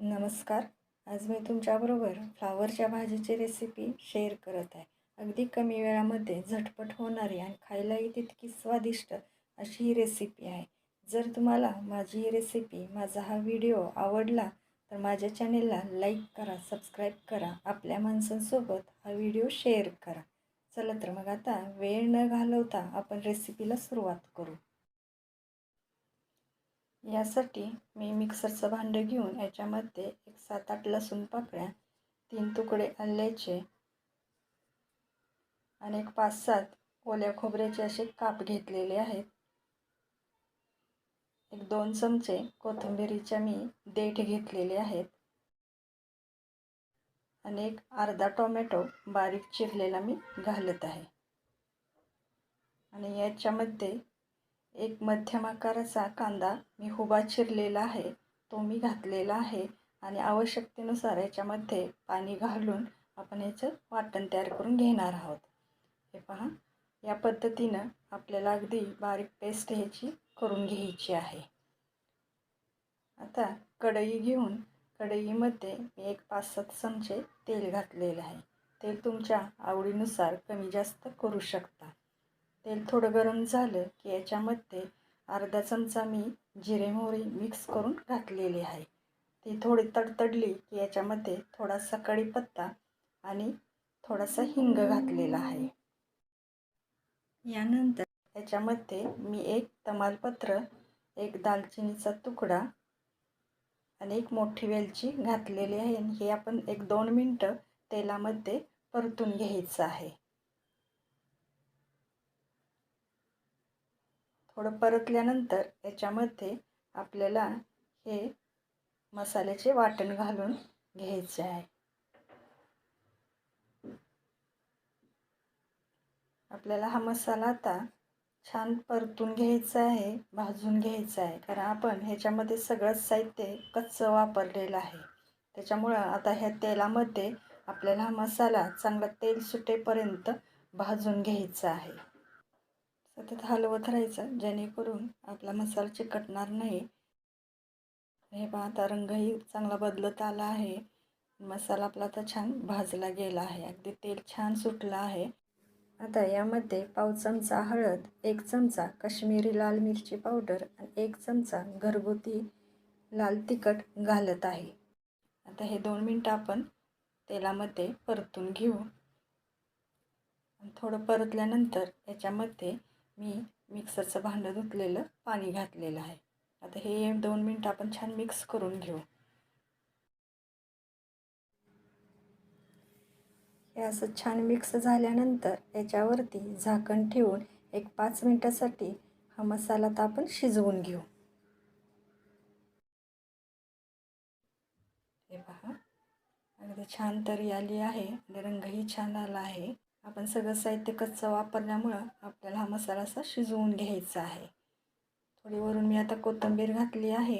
नमस्कार. आज मी तुमच्याबरोबर फ्लावरच्या भाजीची रेसिपी शेअर करत आहे. अगदी कमी वेळामध्ये झटपट होणारी आणि खायलाही तितकी स्वादिष्ट अशी ही रेसिपी आहे. जर तुम्हाला माझी ही रेसिपी माझा हा व्हिडिओ आवडला तर माझ्या चॅनेलला लाईक करा सबस्क्राईब करा आपल्या माणसांसोबत हा व्हिडिओ शेअर करा. चला तर मग आता वेळ न घालवता आपण रेसिपीला सुरुवात करू. यासाठी मी मिक्सरचं भांडं घेऊन याच्यामध्ये एक सात आठ लसूण पाकळ्या तीन तुकडे आल्याचे आणि एक पाच सात ओल्या खोबऱ्याचे असे काप घेतलेले आहेत. एक दोन चमचे कोथिंबिरीच्या मी देठ घेतलेले आहेत. आणि एक अर्धा टोमॅटो बारीक चिरलेला मी घालत आहे. आणि याच्यामध्ये एक मध्यम आकाराचा कांदा मी हुबा चिरलेला आहे तो मी घातलेला आहे आणि आवश्यकतेनुसार याच्यामध्ये पाणी घालून आपण याचं वाटण तयार करून घेणार आहोत. हे पहा या पद्धतीनं आपल्याला अगदी बारीक पेस्ट ह्याची करून घ्यायची आहे. आता कढई घेऊन कढईमध्ये मी एक पाच सात चमचे तेल घातलेलं आहे. तेल तुमच्या आवडीनुसार कमी जास्त करू शकता. तेल थोडं गरम झालं की याच्यामध्ये अर्धा चमचा मी जिरे मोहरी मिक्स करून घातलेली आहे. ती थोडी तडतडली की याच्यामध्ये थोडासा कढीपत्ता आणि थोडासा हिंग घातलेला आहे. यानंतर याच्यामध्ये मी एक तमालपत्र एक दालचिनीचा तुकडा आणि एक मोठी वेलची घातलेली आहे आणि हे आपण एक दोन मिनटं तेलामध्ये परतून घ्यायचं आहे. थोडं परतल्यानंतर याच्यामध्ये आपल्याला हे मसाल्याचे वाटण घालून घ्यायचे आहे. आपल्याला हा मसाला आता छान परतून घ्यायचा आहे भाजून घ्यायचा आहे. कारण आपण ह्याच्यामध्ये सगळंच साहित्य कच्चं वापरलेलं आहे. त्याच्यामुळं आता ह्या तेलामध्ये आपल्याला हा मसाला चांगला तेल सुटेपर्यंत भाजून घ्यायचा आहे. सतत हलवत राहायचं जेणेकरून आपला मसाला चिकटणार नाही. हे पहा आता रंगही चांगला बदलत आला आहे. मसाला आपला आता छान भाजला गेला आहे. अगदी तेल छान सुटलं आहे. आता यामध्ये पाव चमचा हळद एक चमचा काश्मीरी लाल मिरची पावडर आणि एक चमचा घरगुती लाल तिखट घालत आहे. आता हे दोन मिनटं आपण तेलामध्ये परतून घेऊ. थोडं परतल्यानंतर याच्यामध्ये मी मिक्सरचं भांडं धुतलेलं पाणी घातलेलं आहे. आता हे दोन मिनटं आपण छान मिक्स करून घेऊ. हे असं छान मिक्स झाल्यानंतर याच्यावरती झाकण ठेवून एक पाच मिनटासाठी हा मसाला तर आपण शिजवून घेऊ. हे पहा. अगदी छान तरी आली आहे आणि रंगही छान आला आहे. आपण सगळं साहित्य कच्चं वापरल्यामुळं आपल्याला हा मसाला असा शिजवून घ्यायचा आहे. थोडी वरून मी आता कोथिंबीर घातली आहे.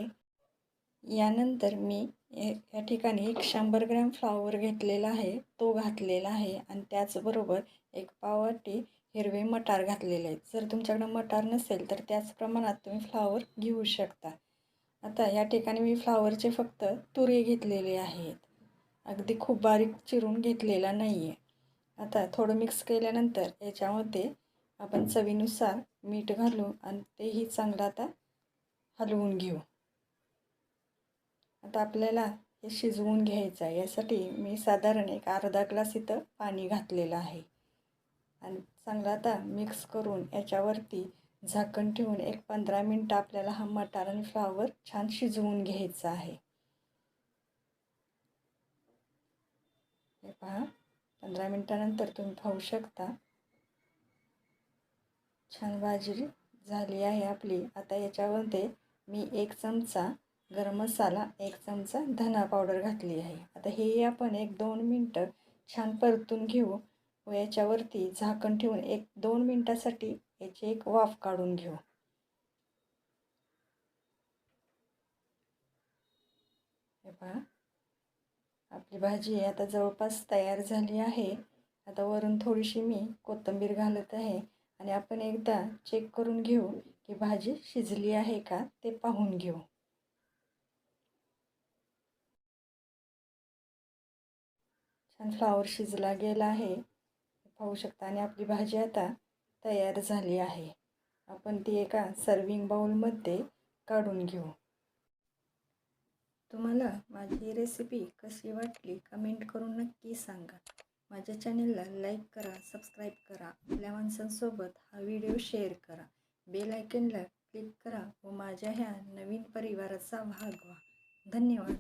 यानंतर मी या ठिकाणी एक शंभर ग्रॅम फ्लावर घेतलेला आहे तो घातलेला आहे आणि त्याचबरोबर एक पावटी हिरवे मटार घातलेले आहेत. जर तुमच्याकडं मटार नसेल तर त्याच प्रमाणात तुम्ही फ्लावर घेऊ शकता. आता या ठिकाणी मी फ्लावरचे फक्त तुरे घेतलेले आहेत. अगदी खूप बारीक चिरून घेतलेला नाही आहे आता थोडं मिक्स केल्यानंतर याच्यामध्ये आपण चवीनुसार मीठ घालू आणि तेही चांगलं आता हलवून घेऊ. आता आपल्याला हे शिजवून घ्यायचं आहे. यासाठी मी साधारण एक अर्धा ग्लास इथं पाणी घातलेलं आहे. आणि चांगलं आता मिक्स करून याच्यावरती झाकण ठेवून एक पंधरा मिनटं आपल्याला हा मटार आणि फ्लावर छान शिजवून घ्यायचं आहे. हे पहा. पंधरा मिनटानंतर तुम्ही पाहू शकता. छान भाजी झाली आहे आपली. आता याच्यामध्ये मी एक चमचा गरम मसाला एक चमचा धना पावडर घातली आहे. आता हे आपण एक दोन मिनटं छान परतून घेऊ व याच्यावरती झाकण ठेवून एक दोन मिनटासाठी याची एक वाफ काढून घेऊ. हे पहा. आपली भाजी आता जवळपास तयार झाली आहे. आता वरून थोडीशी मी कोथिंबीर घालत आहे. आणि आपण एकदा चेक करून घेऊ की भाजी शिजली आहे का ते पाहून घेऊ. छान फ्लावर शिजला गेला आहे. पाहू शकता आणि आपली भाजी आता तयार झाली आहे. आपण ती एका सर्विंग बाऊलमध्ये काढून घेऊ. तुम्हाला माझी रेसिपी कशी वाटली कमेंट करून नक्की सांगा. माझ्या चॅनलला लाईक करा सबस्क्राईब करा. आपल्या माणसांसोबत हा व्हिडिओ शेअर करा. बेल आयकनला क्लिक करा व माझ्या ह्या नवीन परिवाराचा भाग व्हा. धन्यवाद.